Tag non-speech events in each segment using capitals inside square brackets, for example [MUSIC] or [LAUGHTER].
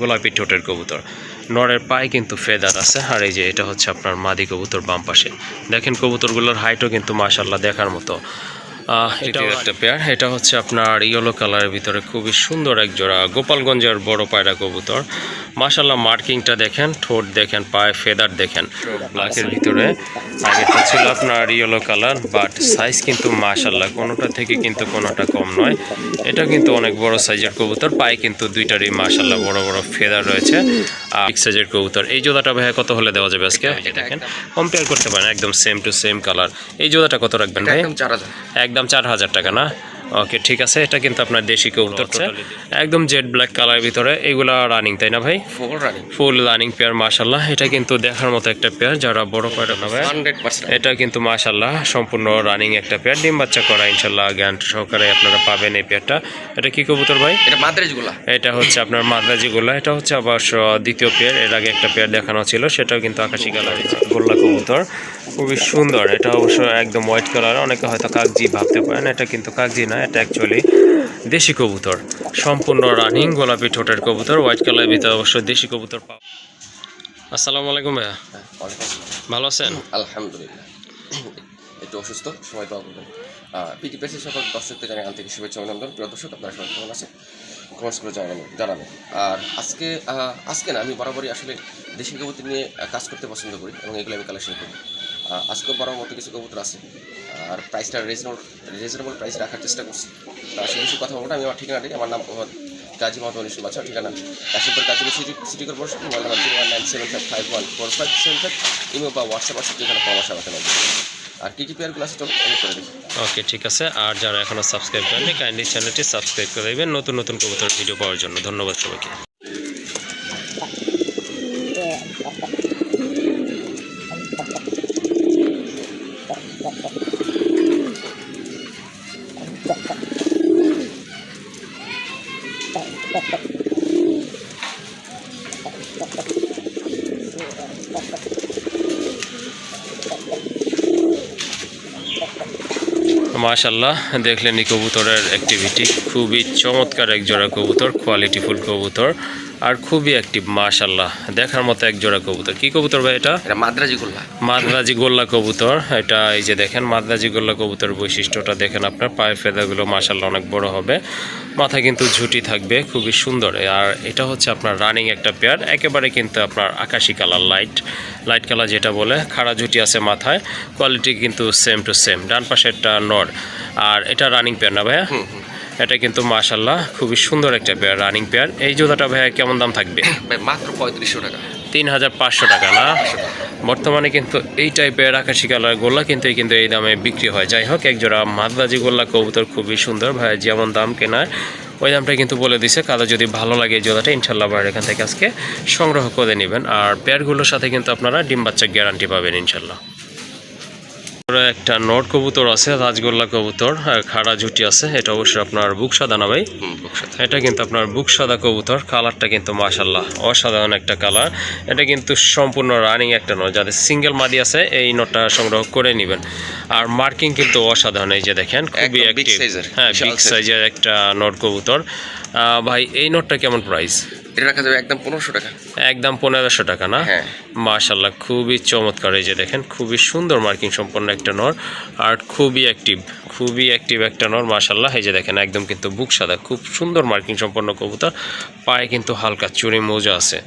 গোলাপি ঠোঁটের কবুতর। নরের পায়ে কিন্তু ফেদার আছে, আর এই যে এটা হচ্ছে আপনার মাদি কবুতর বাম পাশে। দেখেন কবুতরগুলোর হাইটও কিন্তু মাশাল্লাহ দেখার মতো। এটাও একটা পেয়ার এটা হচ্ছে আপনার ইয়েলো কালারের ভিতরে খুবই সুন্দর এক জোড়া গোপালগঞ্জের বড় পায়রা কবুতর। মাশাল্লাহ মার্কিংটা দেখেন ঠোঁট দেখেন পায়ে ফেদার দেখেন। ব্ল্যাকের ভিতরে। আগেটা ছিল আপনার ইয়েলো কালার বাট সাইজ কিন্তু মাশাল্লাহ কোনোটা থেকে কিন্তু কোনোটা কম নয়। এটা কিন্তু অনেক বড় সাইজের কবুতর পায়ে কিন্তু দুইটারই মাশাল্লাহ বড় বড় ফেদার রয়েছে। বিগ সাইজের কবুতর। এই জোড়াটা ভাইয়া কত হলে দেওয়া যাবে আজকে? দেখেন কম্পেয়ার করতে পারেন একদম সেম টু সেম কালার এই জোদাটা কত রাখবেন ভাই? একদম চার হাজার টাকা না? ওকে ঠিক আছে এটা কিন্তু আপনার দেশি কবুতর হচ্ছে একদম জেড ব্ল্যাক কালারের ভিতরে এগুলা রানিং তাই না ভাই? ফুল রানিং পেয়ার মাশাল্লাহ এটা কিন্তু দেখার মতো একটা পেয়ার যারা বড় পায়রা পার্সেন্ট এটা কিন্তু মাশাল্লাহ সম্পূর্ণ রানিং একটা পেয়ার ডিম বাচ্চা করা ইনশাল্লাহ জ্ঞান সহকারে আপনারা পাবেন এই পেয়ারটা এটা কি কবুতর ভাই? এটা মাদ্রাজগুলা এটা হচ্ছে আপনার মাদ্রাজি গোল্লা এটা হচ্ছে আবার দ্বিতীয় পেয়ার এর আগে একটা পেয়ার দেখানো ছিল সেটাও কিন্তু আকাশি কালার গোল্লা কবুতর। খুবই সুন্দর। এটা অবশ্য একদম হোয়াইট কালার অনেকে হয়তো কাগজি ভাবতে পারেন, এটা কিন্তু কাগজি না এটা অ্যাকচুয়ালি দেশি কবুতর। সম্পূর্ণ রানিং গোলাপি ঠোঁটের কবুতর হোয়াইট কালারের ভিতরে অবশ্য দেশি কবুতর পাওয়া আসসালামু আলাইকুম ভাইয়া। ভালো আছেন? আলহামদুলিল্লাহ। একটু অসুস্থ, সময় পাওয়া করবেন পিটি পেসের সকল দর্শকদের জানাই আন্তরিক শুভেচ্ছা অভিনন্দন। প্রিয় দর্শক, আপনারা সবাই কেমন আছেন? কমেন্টস করে জানাবেন জানাবেন। আর আজকে আজকে না, আমি বরাবরই আসলে দেশি কবুতর নিয়ে কাজ করতে পছন্দ করি এবং এগুলো আমি কালেকশন করি। আজকেও বড় মতো কিছু কবুতর আছে। আর প্রাইসটা রিজনেবল রিজনেবল প্রাইস রাখার চেষ্টা করছি। তো আসলে কিছু কথা বলব আমি আমার ঠিকানাটি আমার নাম কাজী মোহাম্মদ মনীষ বাচ্চা ঠিকানা Kashimpur Kazipur city city corporation mobile number zero one nine seven five five one four five seven five email বা হোয়াটসঅ্যাপ আছে, যেখানে পরামর্শ আমাকে নেবে। আর কী কী পেয়ারগুলো আছে চলো আমি করে দিই ওকে ঠিক আছে। আর যারা এখনও সাবস্ক্রাইব করেননি কাইন্ডলি চ্যানেলটি সাবস্ক্রাইব করে দেবেন নতুন নতুন কবুতর ভিডিও পাওয়ার জন্য ধন্যবাদ সবাইকে। মাশাল্লাহ দেখলেন এই কবুতরের অ্যাক্টিভিটি খুবই চমৎকার এক জোড়া কবুতর কোয়ালিটিফুল কবুতর। আর খুবই অ্যাক্টিভ মাশাল্লাহ দেখার মতো এক জোড়া কবুতর। কি কবুতর ভাই এটা? এটা মাদ্রাজি গোল্লা। মাদ্রাজি গোল্লা কবুতর। এটা এই যে দেখেন মাদ্রাজি গোল্লা কবুতর বৈশিষ্ট্যটা দেখেন আপনার পায়ের ফেদাগুলো মাশাল্লাহ অনেক বড় হবে। মাথায় কিন্তু ঝুটি থাকবে খুবই সুন্দর। আর এটা হচ্ছে আপনার রানিং একটা পেয়ার একেবারে কিন্তু আপনার আকাশি কালার লাইট লাইট কালার যেটা বলে খাড়া ঝুটি আছে মাথায়। কোয়ালিটি কিন্তু সেম টু সেম ডান পাশেরটা নর। আর এটা রানিং পেয়ার না ভাইয়া? এটা কিন্তু মাশাল্লাহ খুবই সুন্দর একটা পেয়ার রানিং পেয়ার এই জোড়াটা ভাইয়া কেমন দাম থাকবে? [COUGHS] মাত্র পঁয়ত্রিশশো টাকা। তিন হাজার পাঁচশো টাকা না? বর্তমানে কিন্তু এই টাইপের আকাশি কালার গোল্লা কিন্তু কিন্তু এই দামে বিক্রি হয়। যাই হোক একজোড়া মাদ্রাজি গোল্লা কবুতর খুবই সুন্দর। ভাই যেমন দাম কেনার ওই দামটা কিন্তু বলে দিছে। কাদা যদি ভালো লাগে জোড়াটা ইনশাল্লাহ ভাইয়ের এখান থেকে আজকে সংগ্রহ করে নেবেন। আর পেয়ারগুলোর সাথে কিন্তু আপনারা ডিম বাচ্চা গ্যারান্টি পাবেন ইনশাল্লাহ একটা নট কবুতর আছে রাজগোল্লা কবুতর খাড়া ঝুটি আছে এটা অবশ্যই আপনার বুক সাদা না ভাই? এটা কিন্তু আপনার বুক সাদা কবুতর কালারটা কিন্তু মাশাল্লাহ অসাধারণ একটা কালার। এটা কিন্তু সম্পূর্ণ রানিং একটা নয় যাদের সিঙ্গেল মাদি আছে এই নটটা সংগ্রহ করে নেবেন। আর মার্কিং কিন্তু অসাধারণ এই যে দেখেন খুবই হ্যাঁ বিগ সাইজের একটা নট কবুতর। ভাই এই নটটা কেমন প্রাইস এটা রাখা যাবে একদম পনেরোশো টাকা। একদম পনেরোশো টাকা না? হ্যাঁ। মাশাল্লাহ খুবই চমৎকার এই যে দেখেন খুবই সুন্দর মার্কিং সম্পন্ন একটা নর আর খুবই অ্যাক্টিভ খুবই অ্যাক্টিভ একটা নর মাশাল্লাহ এই যে দেখেন একদম কিন্তু বুক সাদা খুব সুন্দর মার্কিং সম্পন্ন কবুতর। পায়ে কিন্তু হালকা চুরি মোজা আছে।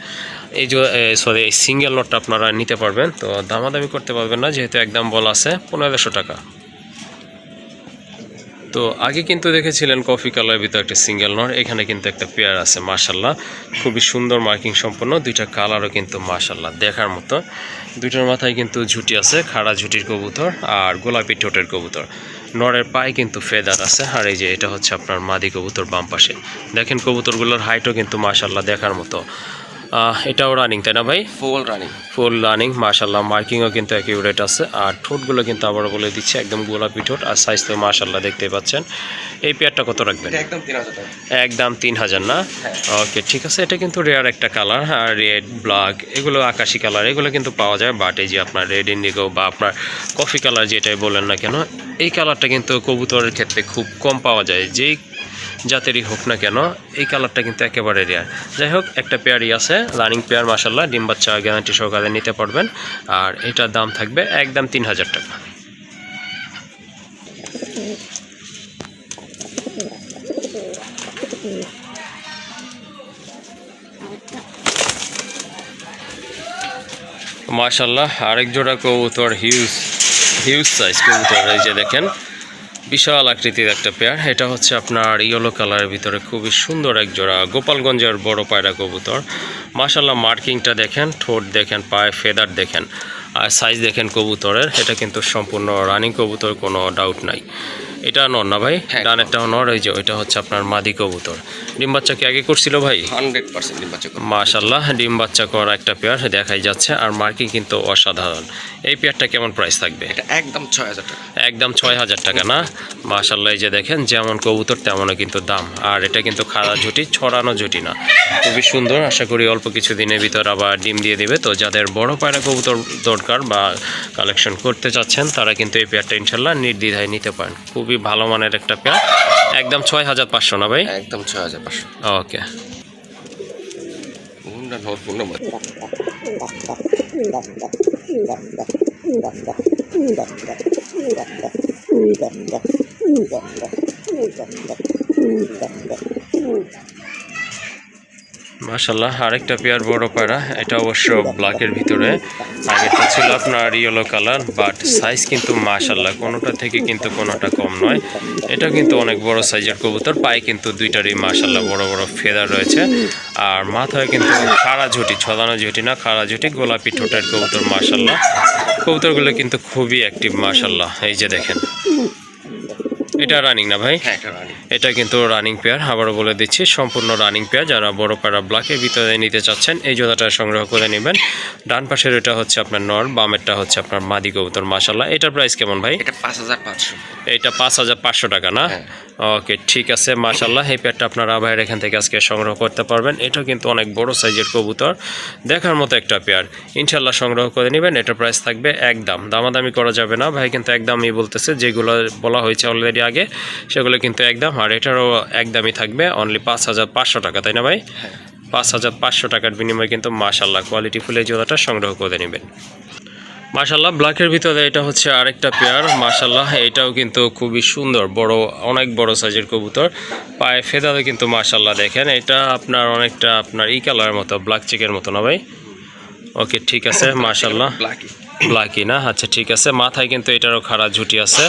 এই যে সরি এই সিঙ্গেল নটটা আপনারা নিতে পারবেন তো দামাদামি করতে পারবেন না যেহেতু একদম বলা আছে পনেরোশো টাকা। তো আগে কিন্তু দেখেছিলেন কফি কালারের ভিতরে একটা সিঙ্গেল নর এখানে কিন্তু একটা পেয়ার আছে মার্শাল্লাহ খুবই সুন্দর মার্কিং সম্পন্ন, দুইটা কালারও কিন্তু মার্শাল্লাহ দেখার মতো। দুইটার মাথায় কিন্তু ঝুটি আছে, খাড়া ঝুটির কবুতর আর গোলাপি ঠোঁটের কবুতর। নরের পায়ে কিন্তু ফেদার আছে, আর এই যে এটা হচ্ছে আপনার মাদি কবুতর বাম পাশে। দেখেন কবুতরগুলোর হাইটও কিন্তু মার্শাল্লাহ দেখার মতো। এটাও রানিং তাই না ভাই? ফুল রানিং ফুল রানিং মাশাল্লাহ মার্কিংও কিন্তু অ্যাকিউরেট আছে। আর ঠোঁটগুলো কিন্তু আবার বলে দিচ্ছে একদম গোলাপি ঠোঁট। আর সাইজ তো মাশাল্লাহ দেখতে পাচ্ছেন। এই পেয়ারটা কত রাখবেন? একদম তিন হাজার একদম তিন হাজার না? ওকে ঠিক আছে। এটা কিন্তু রেয়ার একটা কালার আর রেড ব্ল্যাক এগুলো আকাশি কালার এগুলো কিন্তু পাওয়া যায় বাট এই যে আপনার রেড ইন্ডিগো বা আপনার কফি কালার যেটাই বলেন না কেন এই কালারটা কিন্তু কবুতরের ক্ষেত্রে খুব কম পাওয়া যায়। যেই জাতেরই হোক না কেন, এই কালারটা কিন্তু একেবারে রেয়ার যাই হোক, একটা পেয়ারই আছে রানিং পেয়ার মাসাল্লাহ ডিম বাচ্চা গ্যারান্টি সহকারে নিতে পারবেন। আর এটার দাম থাকবে একদম তিন হাজার টাকা। মাশাল্লাহ আরেক জোড়া কবুতর হিউজ হিউজ সাইজ কবুতর, এই যে দেখেন। বিশাল আকৃতির একটা পেয়ার। এটা হচ্ছে আপনার ইয়েলো কালারের ভিতরে খুবই সুন্দর এক জোড়া গোপালগঞ্জের বড় পায়রা কবুতর। মাশাল্লাহ মার্কিংটা দেখেন, ঠোঁট দেখেন, পায়ে ফেদার দেখেন, আর সাইজ দেখেন কবুতরের। এটা কিন্তু সম্পূর্ণ রানিং কবুতর, কোনো ডাউট নাই। এটা নর না ভাই? হ্যাঁ। ডানেরটা নর। এই যে ওইটা হচ্ছে আপনার মাদি কবুতর। ডিম বাচ্চা কি আগে করছিল ভাই? হান্ড্রেড পার্সেন্ট নির্বাচক মাশাল্লাহ ডিম বাচ্চা করা একটা পেয়ার দেখাই যাচ্ছে আর মার্কিং কিন্তু অসাধারণ। এই পেয়ারটা কেমন প্রাইস থাকবে? এটা একদম ছয় হাজার টাকা। একদম ছয় হাজার টাকা না? মাশাল্লাহ এই যে দেখেন যেমন কবুতর তেমনও কিন্তু দাম। আর এটা কিন্তু খাড়া ঝুটি ছড়ানো ঝুটি না। খুবই সুন্দর আশা করি অল্প কিছু দিনের ভিতর আবার ডিম দিয়ে দিবে। তো যাদের বড় পায়রা কবুতর দরকার বা কালেকশন করতে চাচ্ছেন তারা কিন্তু এই পেয়ারটা ইনশাল্লাহ নির্দ্বিধায় নিতে পারেন। খুবই ভালো মানের একটা পেয়ার। একদম ছয় হাজার পাঁচশো না ভাই? একদম ছয় হাজার পাঁচশো। ওকে। মাশাল্লাহ আরেকটা পেয়ার বড় পায়রা, এটা অবশ্য ব্ল্যাকের ভিতরে। আগেরটা ছিল আপনার ইয়েলো কালার, বাট সাইজ কিন্তু মাশাল্লাহ কোনোটা থেকে কিন্তু কোনোটা কম নয়। এটা কিন্তু অনেক বড় সাইজের কবুতর, পায়ে কিন্তু দুইটারই মাশাল্লাহ বড় বড় ফেদার রয়েছে। আর মাথায় কিন্তু খাড়া ঝুটি, ছদানো ঝুটি না, খাড়া ঝুটি, গোলাপি ঠোঁটের কবুতর মাশাল্লাহ কবুতরগুলো কিন্তু খুবই অ্যাক্টিভ মাশাল্লাহ এই যে দেখেন। এটা রানিং না ভাই? হ্যাঁ এটা রানি এটা কিন্তু রানিং পেয়ার আবারও বলে দিচ্ছি সম্পূর্ণ রানিং পেয়ার যারা বড় পাড়া ব্লকের ভিতরে নিতে চাচ্ছেন এই জোড়াটা সংগ্রহ করে নেবেন। ডান পাশের এটা হচ্ছে আপনার নর বামেরটা হচ্ছে আপনার মাদি কবুতর মাসাল্লাহ এটার প্রাইস কেমন ভাই? এটা পাঁচ হাজার পাঁচশো। এটা পাঁচ হাজার পাঁচশো টাকা না? হ্যাঁ। ওকে ঠিক আছে মাশাল্লাহ এই পেয়ারটা আপনারা ভাইয়ের এখান থেকে আজকে সংগ্রহ করতে পারবেন। এটা কিন্তু অনেক বড় সাইজের কবুতর। দেখার মতো একটা পেয়ার ইনশাল্লাহ সংগ্রহ করে নেবেন। এটার প্রাইস থাকবে একদম। দামাদামি করা যাবে না। ভাই কিন্তু একদমই বলতেছে যেগুলো বলা হয়েছে অলরেডি আগে সেগুলো কিন্তু একদম আর এটারও একদমই থাকবে অনলি পাঁচ হাজার পাঁচশো টাকা তাই না ভাই? হ্যাঁ। পাঁচ হাজার পাঁচশো টাকার বিনিময়ে কিন্তু মাশাল্লাহ কোয়ালিটি ফুলের জোড়াটা সংগ্রহ করে নেবেন। মাশাল্লাহ ব্ল্যাকের ভিতরে এটা হচ্ছে আরেকটা পেয়ার মাশাল্লাহ এটাও কিন্তু খুবই সুন্দর বড় অনেক বড় সাইজের কবুতর। পায়ে ফেদারে কিন্তু মাশাল্লাহ দেখেন এটা আপনার অনেকটা আপনার ই কালারের মতো ব্ল্যাক চেকের মতো না ভাই? ওকে ঠিক আছে মাশাল্লাহ ব্ল্যাকি না? আচ্ছা ঠিক আছে মাথায় কিন্তু এটারও খাড়া ঝুটি আছে।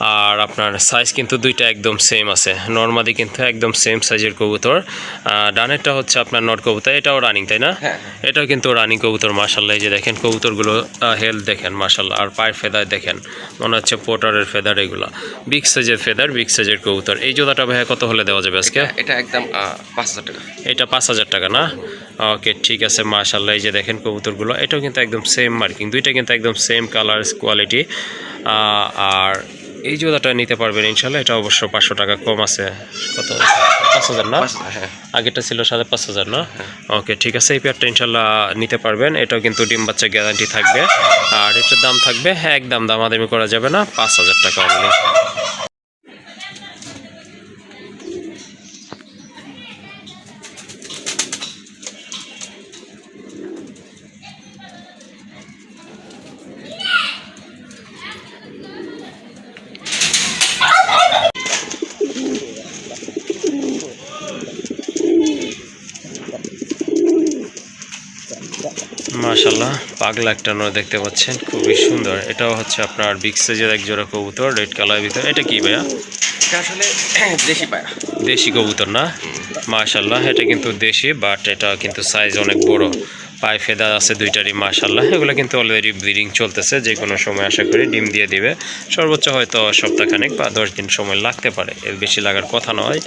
আর আপনার সাইজ কিন্তু দুইটা একদম সেম আছে। নর্মাদি কিন্তু একদম সেম সাইজের কবুতর। ডানেরটা হচ্ছে আপনার নট কবুতর এটাও রানিং তাই না? হ্যাঁ এটাও কিন্তু রানিং কবুতর এই যে দেখেন কবুতরগুলো হেলথ দেখেন মাসাল্লাহ আর পায়ের ফেদার দেখেন মনে হচ্ছে পোটারের ফেদার এগুলো। বিগ সাইজের ফেদার বিগ সাইজের কবুতর। এই জোড়াটা ভাইয়া কত হলে দেওয়া যাবে আজকে? এটা- একদম পাঁচ হাজার টাকা। এটা পাঁচ হাজার টাকা না? ওকে ঠিক আছে মাশাল্লাহ এই যে দেখেন কবুতরগুলো এটাও কিন্তু একদম সেম মার্কিং দুইটা কিন্তু একদম সেম কালার কোয়ালিটি আর এই জুতাটা নিতে পারবেন ইনশাল্লাহ। এটা অবশ্য পাঁচশো টাকা কম আছে। কত? পাঁচ হাজার না? হ্যাঁ। আগেরটা ছিল সাড়ে পাঁচ হাজার না? ওকে ঠিক আছে। এই পেয়ারটা ইনশাল্লাহ নিতে পারবেন। এটাও কিন্তু ডিম বাচ্চা গ্যারান্টি থাকবে। আর এটার দাম থাকবে হ্যাঁ একদম দামাদামি করা যাবে না। পাঁচ হাজার টাকা অনলি মাশাল্লাহ পাগলা একটা নয় দেখতে পাচ্ছেন খুবই সুন্দর। এটাও হচ্ছে আপনার বিগ সাইজের এক জোড়া কবুতর রেড কালারের ভিতর। এটা কি ভাইয়া? এটা আসলে [COUGHS] দেশি দেশি কবুতর না? মাশাল্লাহ এটা কিন্তু দেশি বাট এটা কিন্তু সাইজ অনেক বড়। পায়ে ফেদার আছে দুইটারই মাশাল্লাহ এগুলো কিন্তু অলরেডি ব্রিডিং চলতেছে যে কোনো সময় আশা করি ডিম দিয়ে দিবে। সর্বোচ্চ হয়তো সপ্তাহখানেক বা দশ দিন সময় লাগতে পারে এর বেশি লাগার কথা নয়।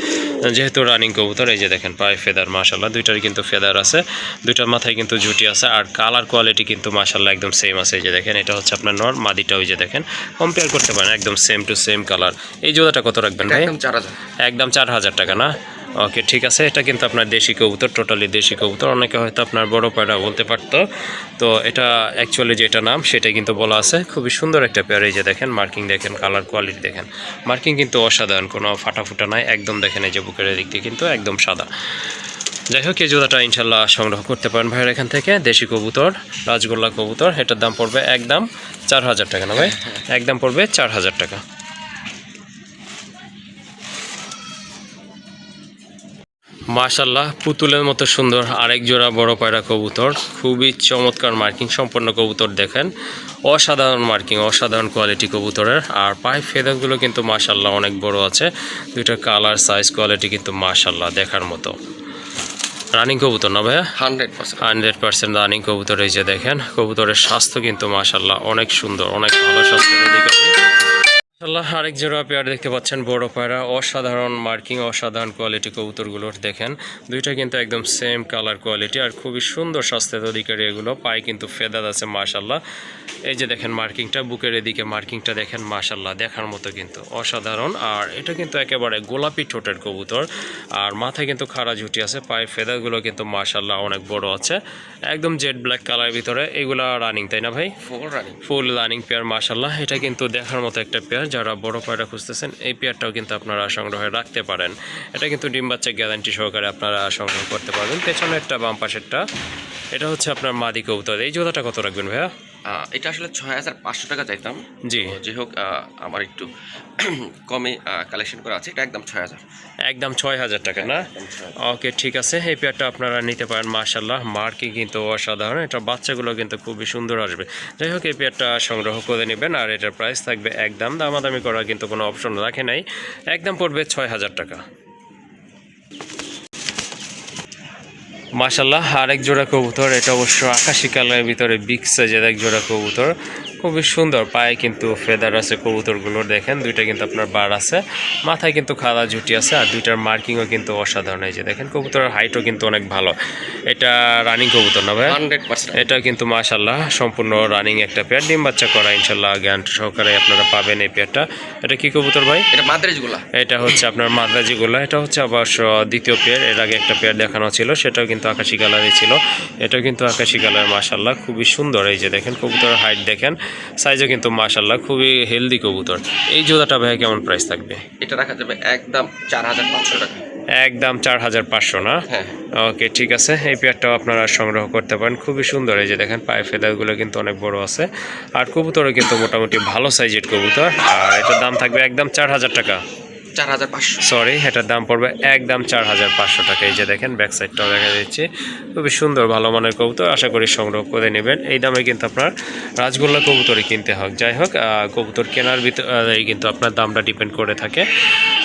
যেহেতু রানিং কবুতর এই যে দেখেন পায়ে ফেদার মাশাল্লাহ দুইটারই কিন্তু ফেদার আছে দুইটার মাথায় কিন্তু জুটি আছে আর কালার কোয়ালিটি কিন্তু মাশাল্লাহ একদম সেম আছে। এই যে দেখেন এটা হচ্ছে আপনার নর মাদিটা ওই যে দেখেন কম্পেয়ার করতে পারেন একদম সেম টু সেম কালার এই জোড়াটা কত রাখবেন ভাই? একদম চার হাজার টাকা না? ওকে ঠিক আছে এটা কিন্তু আপনার দেশি কবুতর টোটালি দেশি কবুতর। অনেকে হয়তো আপনার বড় পায়রা বলতে পারতো। তো এটা অ্যাকচুয়ালি যেটা নাম সেটা কিন্তু বলা আছে। খুবই সুন্দর একটা পেয়ার এই যে দেখেন মার্কিং দেখেন কালার কোয়ালিটি দেখেন। মার্কিং কিন্তু অসাধারণ কোনো ফাটাফুটা নাই একদম দেখেন এই যে বুকের দিক দিয়ে কিন্তু একদম সাদা। যাই হোক এই জোড়াটা ইনশাল্লাহ সংগ্রহ করতে পারেন ভাইয়ের এখান থেকে দেশি কবুতর রাজগোল্লা কবুতর এটার দাম পড়বে একদম চার হাজার টাকা না ভাই? একদম পড়বে চার হাজার টাকা। মাশাল্লাহ পুতুলের মতো সুন্দর আরেক জোড়া বড় পায়রা কবুতর। খুবই চমৎকার মার্কিং সম্পন্ন কবুতর দেখেন। অসাধারণ মার্কিং অসাধারণ কোয়ালিটি কবুতরের। আর পায়ে ফেদারগুলো কিন্তু মাশাল্লাহ অনেক বড় আছে। দুইটার কালার সাইজ কোয়ালিটি কিন্তু মাশাল্লাহ দেখার মতো। রানিং কবুতর না ভাইয়া? Hundred percent. Hundred percent running কবুতর এই যে দেখেন কবুতরের স্বাস্থ্য কিন্তু মাশাল্লাহ অনেক সুন্দর অনেক ভালো স্বাস্থ্যের অধিকারী। মাশাল্লাহ আরেক জোড়া পেয়ার দেখতে পাচ্ছেন বড় পায়রা অসাধারণ মার্কিং অসাধারণ কোয়ালিটি কবুতরগুলোর দেখেন। দুইটা কিন্তু একদম সেম কালার কোয়ালিটি আর খুবই সুন্দর স্বাস্থ্যের অধিকারী এগুলো। পায়ে কিন্তু ফেদাদ আছে মাশাল্লাহ এই যে দেখেন মার্কিংটা বুকের এদিকে মার্কিংটা দেখেন মাশাল্লাহ দেখার মতো কিন্তু অসাধারণ। আর এটা কিন্তু একেবারে গোলাপি ঠোঁটের কবুতর। আর মাথায় কিন্তু খাড়া ঝুটি আছে পায়ের ফেদারগুলো কিন্তু মাশাল্লাহ অনেক বড় আছে। একদম জেড ব্ল্যাক কালারের ভিতরে এগুলা রানিং তাই না ভাই? Full running full running pair মাশাল্লাহ এটা কিন্তু দেখার মতো একটা পেয়ার যারা বড় পায়রা খুঁজতেছেন, এই পেয়ারটাও কিন্তু আপনারা সংগ্রহে রাখতে পারেন। এটা কিন্তু ডিম বাচ্চা গ্যারান্টি সহকারে আপনারা সংগ্রহ করতে পারবেন। পেছনেরটা বাম পাশেরটা, এটা হচ্ছে আপনার মাদি কবুতর। এই জোড়াটা কত রাখবেন ভাইয়া? এটা আসলে ছয় হাজার পাঁচশো টাকা চাইতাম। জি। যাই হোক আমার একটু [CLEARS THROAT] কমে কালেকশন করা আছে। এটা একদম ছয় হাজার। একদম ছয় হাজার টাকা না? ওকে ঠিক আছে। এই পেয়ারটা আপনারা নিতে পারেন মার্শাল্লাহ মার্কিং কিন্তু অসাধারণ। এটা বাচ্চাগুলো কিন্তু খুবই সুন্দর আসবে। যাই হোক এই পেয়ারটা সংগ্রহ করে নেবেন আর এটার প্রাইস থাকবে একদম। দামাদামি করার কিন্তু কোনো অপশন রাখে নাই। একদম পড়বে ছয় হাজার টাকা। মাশাল্লাহ আরেক জোড়া কবুতর এটা অবশ্য আকাশি কালারের ভিতরে বিগ সাইজের এক জোড়া কবুতর। খুবই সুন্দর পায়ে কিন্তু ফেদার আছে কবুতরগুলোর দেখেন দুইটা কিন্তু আপনার বার আছে। মাথায় কিন্তু খাদা জুটি আছে আর দুইটার মার্কিংও কিন্তু অসাধারণ এই যে দেখেন কবুতরের হাইটও কিন্তু অনেক ভালো। এটা রানিং কবুতর না ভাই? এটা কিন্তু মাশাল্লাহ সম্পূর্ণ রানিং একটা পেয়ার ডিম বাচ্চা করা ইনশাল্লাহ জ্ঞান সহকারে আপনারা পাবেন এই পেয়ারটা এটা কি কবুতর ভাই? এটা মাদ্রাজগুলা। এটা হচ্ছে আপনার মাদ্রাজিগুলো। এটা হচ্ছে অবশ্য দ্বিতীয় পেয়ার এর আগে একটা পেয়ার দেখানো ছিল সেটাও কিন্তু আকাশি কালারই ছিল। এটাও কিন্তু আকাশি কালার মাশাল্লাহ খুবই সুন্দর। এই যে দেখেন কবুতরের হাইট দেখেন। সাইজও কিন্তু মাশাল্লাহ খুবই হেলদি কবুতর। এই জোড়াটা ভাই কেমন প্রাইস থাকবে? এটা রাখা যাবে একদম চার হাজার পাঁচশো টাকা। একদম চার হাজার পাঁচশো না? হ্যাঁ। ওকে ঠিক আছে। এই পেয়ারটাও আপনারা সংগ্রহ করতে পারেন। খুবই সুন্দর এই যে দেখেন পায়ে ফেদারগুলো কিন্তু অনেক বড় আছে। আর কবুতরও কিন্তু মোটামুটি ভালো সাইজের কবুতর। আর এটার দাম থাকবে একদম চার হাজার টাকা। চার হাজার পাঁচশো। সরি এটার দাম পড়বে একদম চার হাজার পাঁচশো টাকা। এই যে দেখেন ব্যাক সাইডটাও দেখা যাচ্ছে। খুবই সুন্দর, ভালো মানের কবুতর। আশা করি সংগ্রহ করে নেবেন। এই দামে কিন্তু আপনার রাজগোল্লা কবুতরই কিনতে হোক যাই হোক কবুতর কেনার ভিতরে কিন্তু আপনার দামটা ডিপেন্ড করে থাকে।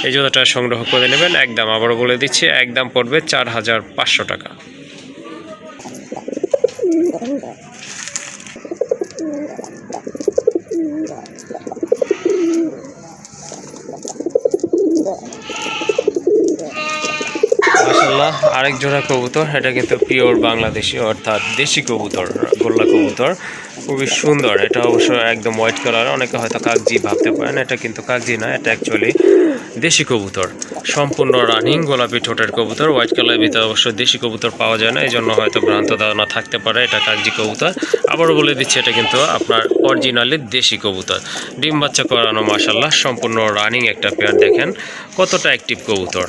এই জোড়াটা সংগ্রহ করে নেবেন। একদম আবারও বলে দিচ্ছি, একদম পড়বে চার হাজার পাঁচশো টাকা। মাশাল্লাহ আরেক জোড়া কবুতর এটা কিন্তু পিওর বাংলাদেশি, অর্থাৎ দেশি কবুতর, গোল্লা কবুতর। খুবই সুন্দর, এটা অবশ্য একদম হোয়াইট কালার অনেকে হয়তো কাগজি ভাবতে পারেন, এটা কিন্তু কাগজি না, এটা অ্যাকচুয়ালি দেশি কবুতর। সম্পূর্ণ রানিং গোলাপি ঠোঁটের কবুতর হোয়াইট কালারের ভিতরে অবশ্য দেশি কবুতর পাওয়া যায় না এই জন্য হয়তো ভ্রান্ত ধারণা থাকতে পারে, এটা কাগজি কবুতর। আবারও বলে দিচ্ছি, এটা কিন্তু আপনার অরিজিনালি দেশি কবুতর। ডিম বাচ্চা করানো মাসাল্লাহ সম্পূর্ণ রানিং একটা পেয়ার দেখেন, কতটা অ্যাক্টিভ কবুতর।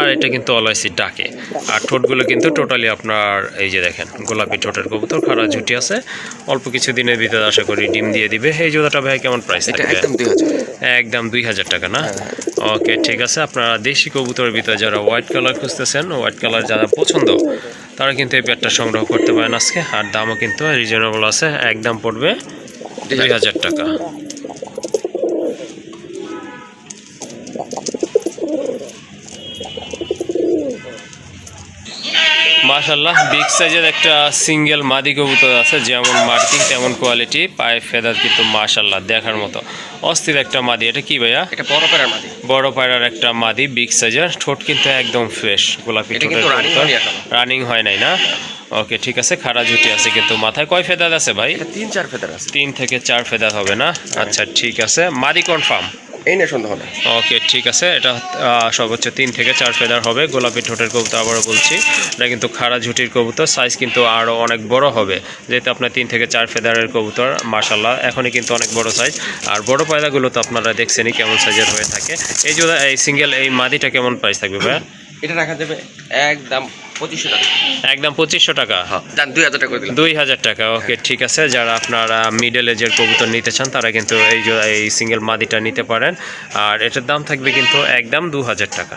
আর এটা কিন্তু অলওয়েসি ডাকে। আর ঠোঁটগুলো কিন্তু টোটালি আপনার এই যে দেখেন গোলাপি ঠোঁটের কবুতর খাড়া ঝুটি আছে। অল্প কিছু দিনের ভিতরে আশা করি ডিম দিয়ে দিবে। এই জোড়াটা ভাই কেমন প্রাইস থাকবে একদম দুই হাজার। টাকা না? ওকে ঠিক আছে। আপনারা দেশি কবুতরের ভিতরে যারা হোয়াইট কালার খুঁজতেছেন হোয়াইট কালার যারা পছন্দ তারা কিন্তু এই পেয়ারটা সংগ্রহ করতে পারেন আজকে। আর দামও কিন্তু রিজনেবল আছে। একদম পড়বে দুই হাজার টাকা। মাশাল্লাহ বিগ সাইজের একটা সিঙ্গেল মাদি কবুতর আছে যেমন মার্কিং তেমন কোয়ালিটি পায়ে ফেদার কিন্তু মাশাল্লাহ দেখার মতো। অস্থির একটা মাদি এটা কি ভাইয়া? এটা বড় পেরার মাদি। বড় পায়রার একটা মাদি বিগ সাইজের ঠোঁট কিন্তু একদম ফ্রেশ গোলাপি। রানিং হয় নাই না? ওকে ঠিক আছে খাড়া ঝুটি আছে কিন্তু মাথায়। কয় ফেদার আছে ভাই? তিন চার ফেদার আছে। তিন থেকে চার ফেদার হবে না? আচ্ছা ঠিক আছে মাদি কনফার্ম এই নিয়ে সন্দেহ নেই। ওকে, ঠিক আছে। এটা সর্বোচ্চ তিন থেকে চার ফেদার হবে। গোলাপি ঠোঁটের কবুতর আবারও বলছি। এটা কিন্তু খাড়া ঝুটির কবুতর। সাইজ কিন্তু আরও অনেক বড় হবে। যেহেতু আপনার তিন থেকে চার ফেদারের কবুতর মাশাল্লাহ এখনই কিন্তু অনেক বড় সাইজ আর বড় পায়দাগুলো তো আপনারা দেখছেনই কেমন সাইজের হয়ে থাকে। এই যে এই সিঙ্গেল এই মাদিটা কেমন প্রাইস থাকবে ভাইয়া? এটা রাখা যাবে একদম পঁচিশশো টাকা। একদম পঁচিশশো টাকা? হ্যাঁ দুই হাজার টাকা দুই হাজার টাকা ওকে ঠিক আছে। যারা আপনারা মিডল এজের কবুতর নিতে চান তারা কিন্তু এই যে এই সিঙ্গেল মাদিটা নিতে পারেন। আর এটার দাম থাকবে কিন্তু একদম দু হাজার টাকা।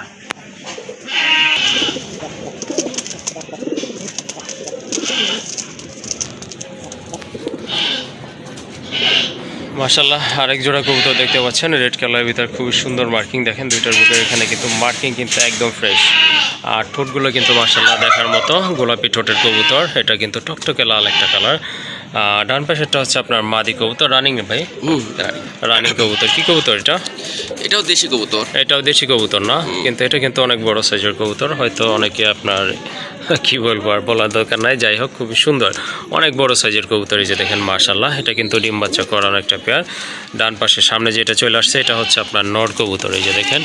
মাশাল্লাহ আরেক জোড়া কবুতর দেখতে পাচ্ছেন রেড কালারের ভিতর খুবই সুন্দর মার্কিং দেখেন দুইটার বুকের এখানে কিন্তু মার্কিং কিন্তু একদম ফ্রেশ আর ঠোঁটগুলো কিন্তু মাশাল্লাহ দেখার মতো গোলাপি ঠোঁটের কবুতর এটা কিন্তু টকটকে লাল একটা কালার ডান পাশেরটা হচ্ছে আপনার মাদি কবুতর রানিং ভাই। রানিং কবুতর কি কবুতর এটা? এটাও দেশি কবুতর। এটাও দেশি কবুতর না? কিন্তু এটা কিন্তু অনেক বড় সাইজের কবুতর হয়তো অনেকে আপনার কি বলব আর বলার দরকার নাই। যাই হোক খুবই সুন্দর। অনেক বড় সাইজের কবুতর এই যে দেখেন মার্শাল্লাহ এটা কিন্তু ডিম বাচ্চা করার একটা পেয়ার ডান পাশে সামনে যেটা চলে আসছে এটা হচ্ছে আপনার নর কবুতর। এই যে দেখেন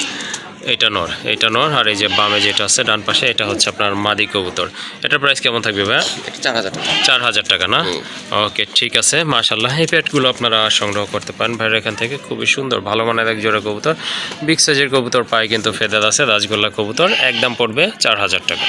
এটা নর এটা নর। আর এই যে বামে যেটা আছে ডান পাশে এটা হচ্ছে আপনার মাদি কবুতর। এটার প্রাইস কেমন থাকবে ভাই চার হাজার টাকা। চার হাজার টাকা না? ওকে ঠিক আছে। মাশাল্লাহ এই প্যাটগুলো আপনারা সংগ্রহ করতে পারেন ভাইয়ের এখান থেকে। খুবই সুন্দর ভালো মানের এক জোড়া কবুতর। বিগ সাইজের কবুতর পায়ে কিন্তু ফেদার আছে রাজগোল্লা কবুতর। একদম পড়বে চার হাজার টাকা।